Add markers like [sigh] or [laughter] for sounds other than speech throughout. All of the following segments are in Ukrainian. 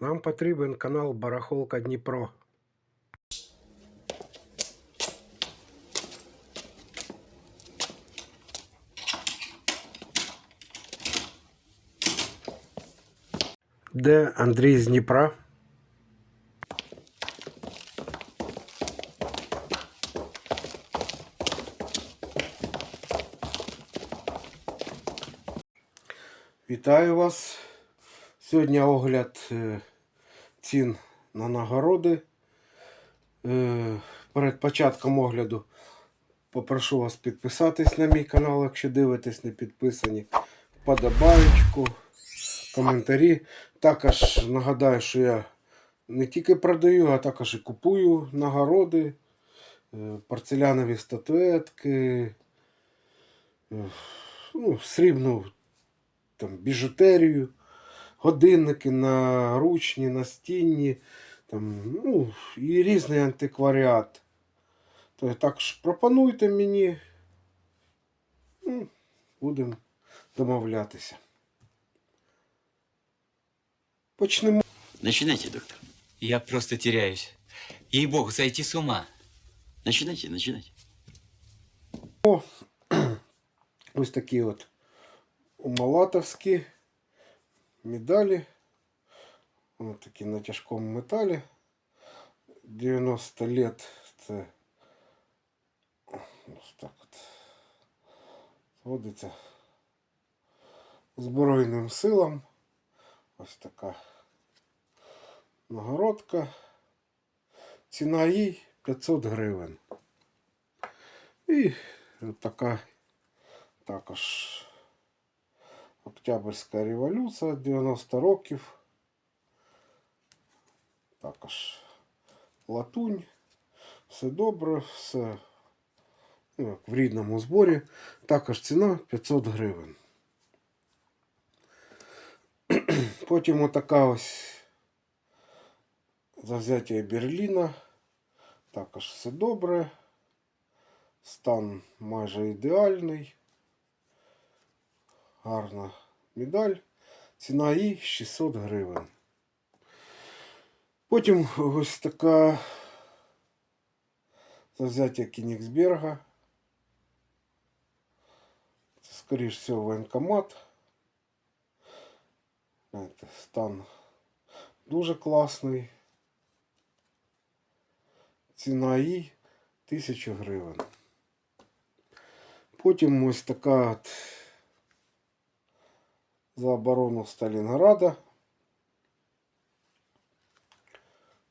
Нам потрібен канал Барахолка Дніпро. Де Андрій з Дніпра? Вітаю вас. Сьогодні огляд е, цін на нагороди. Е, Перед початком огляду попрошу вас підписатись на мій канал, якщо дивитесь, не підписані. Вподобаєчку, коментарі. Також нагадаю, що я не тільки продаю, а також і купую нагороди, е, порцелянові статуетки, е, ну, срібну там, біжутерію, годинники наручні, настінні, там, ну, і різний антикваріат. То також пропонуйте мені. Ну, будемо домовлятися. Почнемо. Начинайте, доктор. Я просто теряюсь. Ей-богу, сойти с ума. Начинайте, начинайте. [clears throat] Ось такі от умалатовські медалі. Ось такі на тяжкому металі. 90 лет це ось так от зводиться Збройним силам. Ось така нагородка. Ціна їй 500 гривень. І така також Октябрьська революція 90 років. Також латунь. Все добре, все ну, в рідному зборі. Також ціна 500 гривень. [clears throat] Потім отака ось завзяття Берліна. Також все добре. Стан майже ідеальний. Гарна медаль. Ціна її 600 гривень. Потім ось така завзяття Кінігсберга. Це, скоріш всього, воєнкомат. Знаєте, Стан дуже класний. Ціна її 1000 гривень. Потім ось така от за оборону Сталінграда.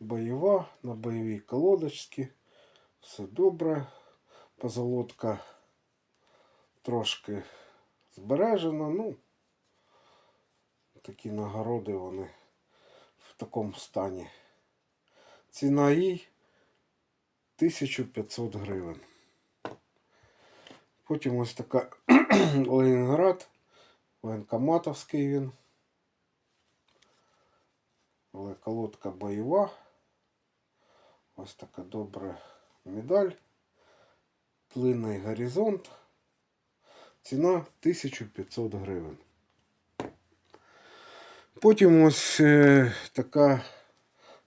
Бойова на бойовій колодочці. Все добре. Позолотка трошки збережена. Ну, такі нагороди вони в такому стані. Ціна їй 1500 гривень. Потім ось така [clears throat] Ленінград. Воєнкоматовський він. Але колодка бойова. Ось така добра медаль. Длинний горизонт. Ціна 1500 гривень. Потім ось е, така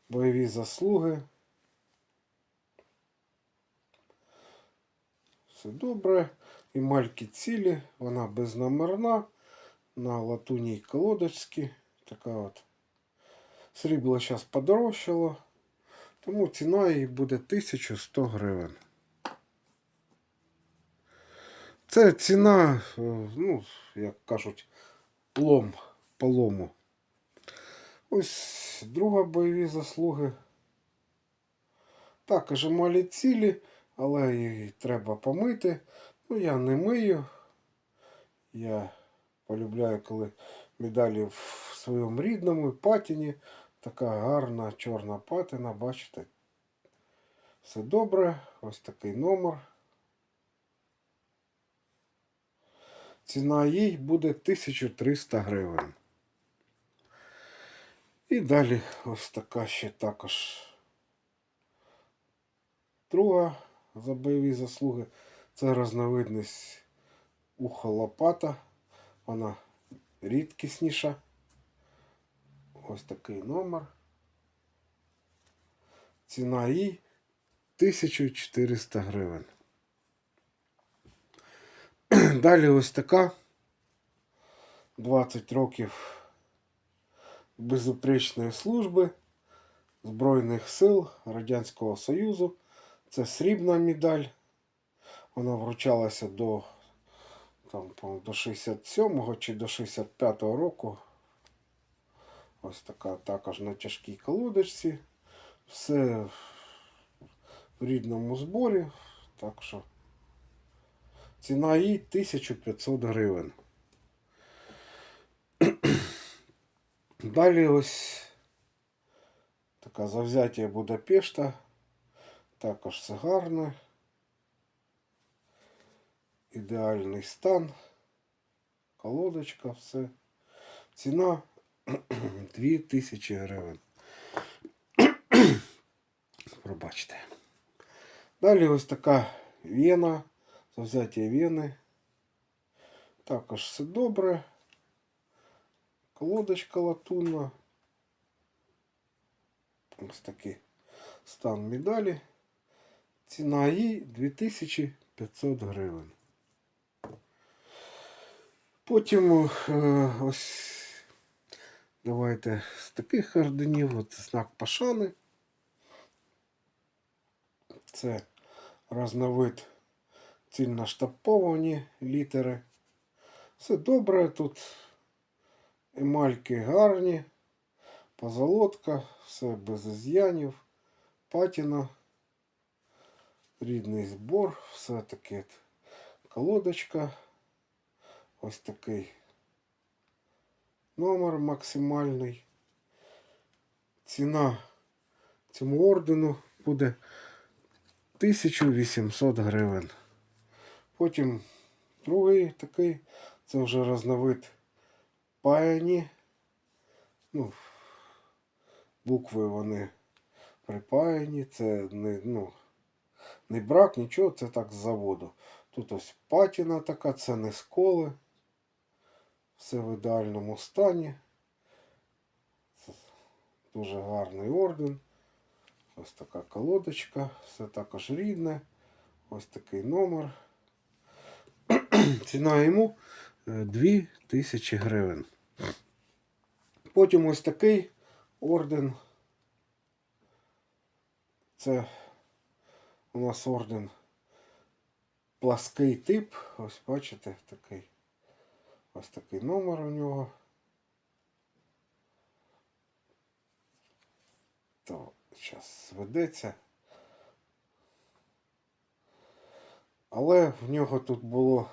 бойові заслуги. Все добре. Емальки цілі, вона безномерна на латунній колодочці. Така от. Срібло зараз подорожчало, тому ціна її буде 1100 гривень. Це ціна, е, ну, як кажуть, лом по лому. Ось друга бойові заслуги. Також малі цілі, але її треба помити. Ну, я не мию. Я полюбляю, коли медалі в своєму рідному патіні. Така гарна чорна патина, бачите. Все добре. Ось такий номер. Ціна їй буде 1300 гривень. І далі ось така ще також друга за бойові заслуги. Це розновидність уха лопата. Вона рідкісніша. Ось такий номер. Ціна їй 1400 гривень. [clears throat] Далі ось така. 20 років безупречної служби Збройних сил Радянського Союзу. Це срібна медаль. Вона вручалася до, там, до 67-го чи до 65-го року. Ось така також на тяжкій колодочці. Все в рідному зборі. Так що ціна її 1500 гривень. [clears throat] Далі ось така завзяття Будапешта. Також все гарне. Ідеальний стан. Колодочка, все. Ціна [clears throat] 2000 гривень. [clears throat] Пробачте. Далі ось така Вена. Завзяття Вени. Також все добре. Колодочка латунна. Ось такий стан медалі. Ціна її 2500 гривень. Потім е, ось давайте з таких орденів, от знак Пашани. Це разновид цільноштамповані літери. Все добре тут. Емальки гарні, позолотка, все без із'янів, патіна, рідний збор, все таке колодочка. Ось такий номер максимальний. Ціна цьому ордену буде 1800 гривень. Потім другий такий, це вже разновид паяні. Ну, букви вони припаяні. Це не, ну, не брак, нічого, це так з заводу. Тут ось патіна така, це не сколи. Все в ідеальному стані. Це дуже гарний орден. Ось така колодочка, все також рідне. Ось такий номер. [clears throat] Ціна йому е, 2000 гривень. Потім ось такий орден. Це у нас орден плаский тип. Ось бачите, такий. Ось такий номер у нього. То зараз ведеться. Але в нього тут було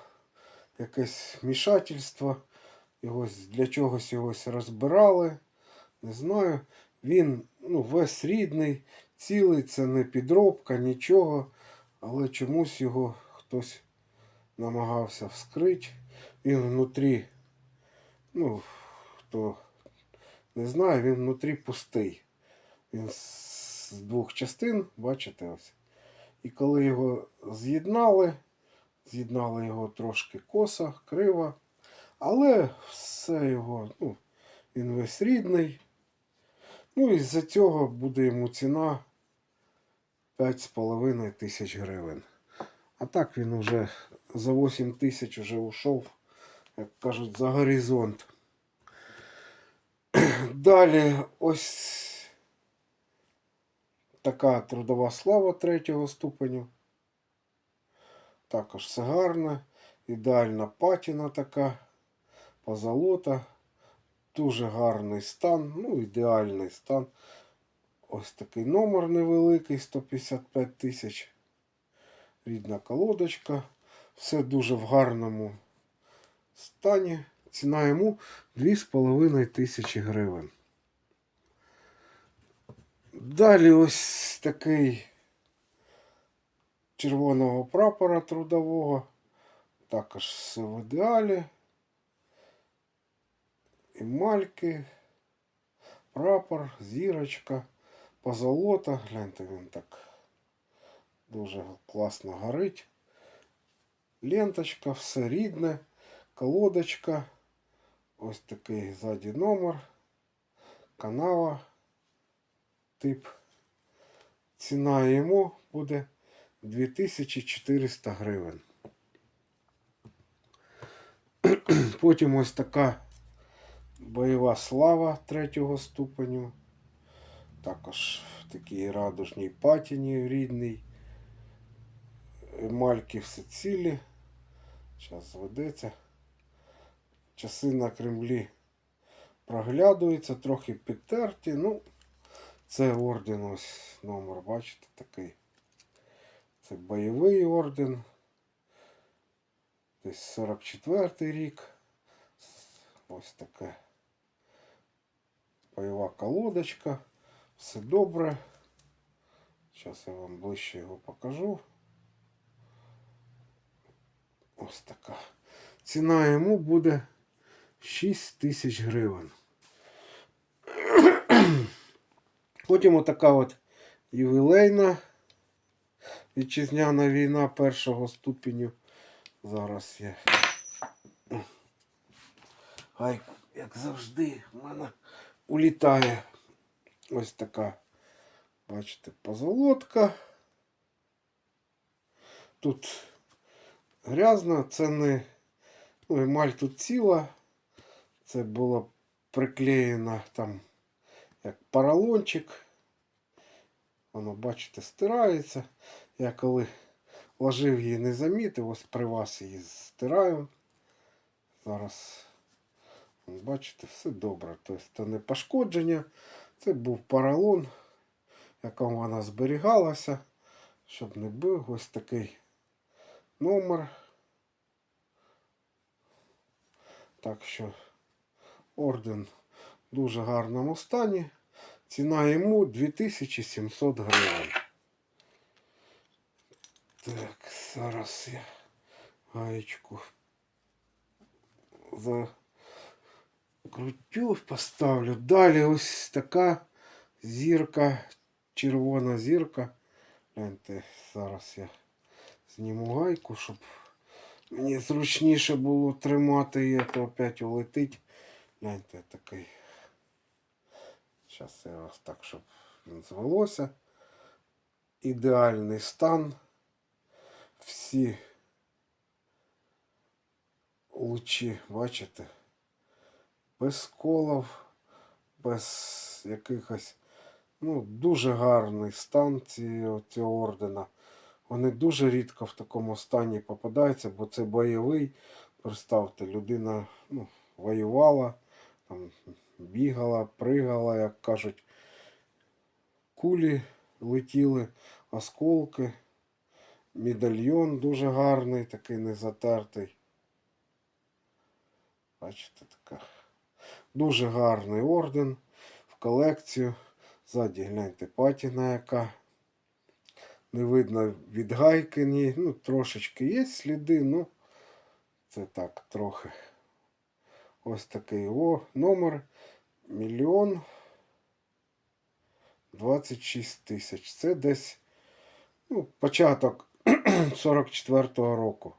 якесь мішательство. Його для чогось його розбирали. Не знаю. Він ну, весь рідний, цілий, це не підробка, нічого. Але чомусь його хтось намагався вскрити. Він внутрі, ну, хто не знає, він внутрі пустий. Він з двох частин, бачите ось. І коли його з'єднали, з'єднали його трошки косо, криво, але все його, ну, він весь рідний. Ну і з-за цього буде йому ціна 5,5 тисяч гривень. А так він уже за 8 тисяч уже ушов, як кажуть, за горизонт. [clears throat] Далі ось така трудова слава третього ступеню. Також все гарне. Ідеальна патіна така, позолота. Дуже гарний стан, ну, ідеальний стан. Ось такий номер невеликий, 155 тисяч. Рідна колодочка. Все дуже в гарному стані. Ціна йому 2,5 тисячі гривень. Далі ось такий червоного прапора трудового. Також все в ідеалі. Емальки, прапор, зірочка, позолота. Гляньте, він так дуже класно горить. Ленточка, все рідне, колодочка. Ось такий ззаді номер. канава. Тип. Ціна йому буде 2400 гривень. [clears throat] Потім ось така бойова слава третього ступеню. Також в такій радужній патіні рідний. Емальки все цілі. Зараз зведеться. Часи на Кремлі проглядуються, трохи підтерті. Ну, це орден ось номер, бачите, такий. Це бойовий орден. Десь 44-й рік. Ось таке бойова колодочка. Все добре. Зараз я вам ближче його покажу. Ось така. Ціна йому буде 6 тисяч гривень. Потім отака от ювілейна вітчизняна війна першого ступеню. Зараз я. Ай, як завжди, в мене улітає ось така, бачите, позолотка. Тут грязно, це не. Ну, емаль тут ціла. Це було приклеєно там як поролончик. Воно, бачите, стирається. Я коли ложив її не замітив, ось при вас її стираю. Зараз, бачите, все добре. Тобто це не пошкодження. Це був поролон, в якому вона зберігалася, щоб не був ось такий номер. Так що орден в дуже гарному стані. Ціна йому 2700 гривень. Так, зараз я гаєчку закрутю, поставлю. Далі ось така зірка, червона зірка. Гляньте, зараз я зніму гайку, щоб мені зручніше було тримати а то опять улетить. Гляньте, такий. Зараз я ось так, щоб він звелося. Ідеальний стан. Всі лучі, бачите, без колов, без якихось. Ну, дуже гарний стан ці- цього ордена. Вони дуже рідко в такому стані попадаються, бо це бойовий. Представте, людина ну, воювала, там, бігала, пригала, як кажуть, кулі летіли, осколки. Медальйон дуже гарний, такий незатертий. Бачите, така. Дуже гарний орден в колекцію. Ззаді гляньте патіна яка. Не видно від гайки, ні. Ну, трошечки є сліди, ну це так трохи. Ось такий о, номер мільйон 26 тисяч. Це десь ну, початок [clears throat] 44-го року.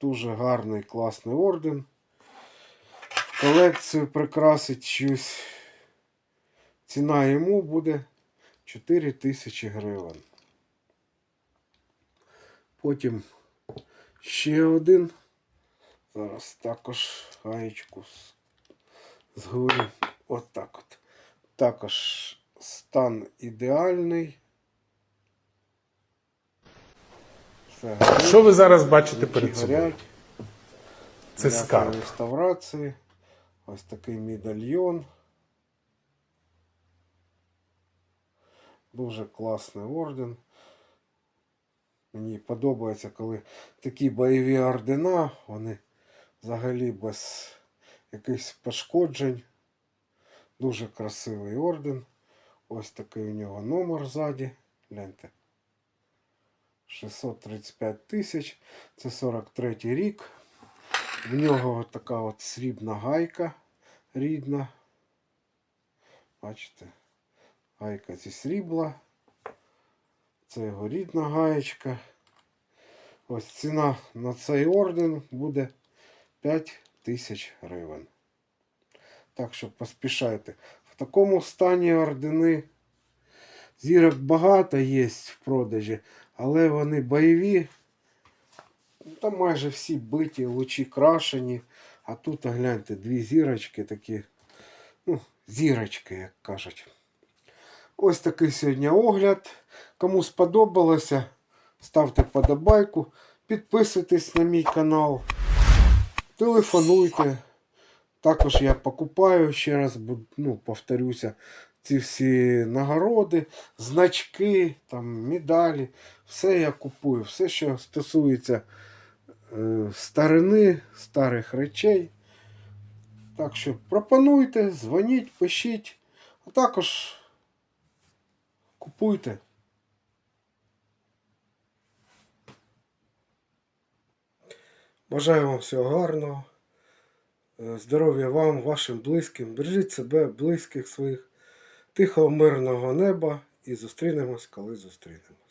Дуже гарний, класний орден. Колекцію прикрасить щось. Ціна йому буде 4 тисячі гривень. Потім ще один. Зараз також гаєчку згорю. От так от. Також стан ідеальний. Все Що ви зараз бачите лучі перед собою? Це скарб. реставрації. Ось такий медальйон. Дуже класний орден. Мені подобається, коли такі бойові ордена, вони взагалі без якихось пошкоджень. Дуже красивий орден. Ось такий у нього номер ззаді. Гляньте. 635 тисяч. Це 43 рік. В нього така от срібна гайка рідна. Бачите, гайка зі срібла. Це його рідна гаєчка. Ось ціна на цей орден буде 5 тисяч гривень. Так що поспішайте. В такому стані ордени. Зірок багато є в продажі, але вони бойові. Там майже всі биті, лучі крашені. А тут гляньте, дві зірочки такі. Ну, зірочки, як кажуть. Ось такий сьогодні огляд. Кому сподобалося, ставте подобайку, підписуйтесь на мій канал, телефонуйте. Також я покупаю, ще раз ну, повторюся, ці всі нагороди, значки, там, медалі. Все я купую, все, що стосується е, старини, старих речей. Так що пропонуйте, дзвоніть, пишіть, а також купуйте. Бажаю вам всього гарного. Е, Здоров'я вам, вашим близьким. Бережіть себе, близьких своїх, тихого мирного неба і зустрінемось, коли зустрінемось.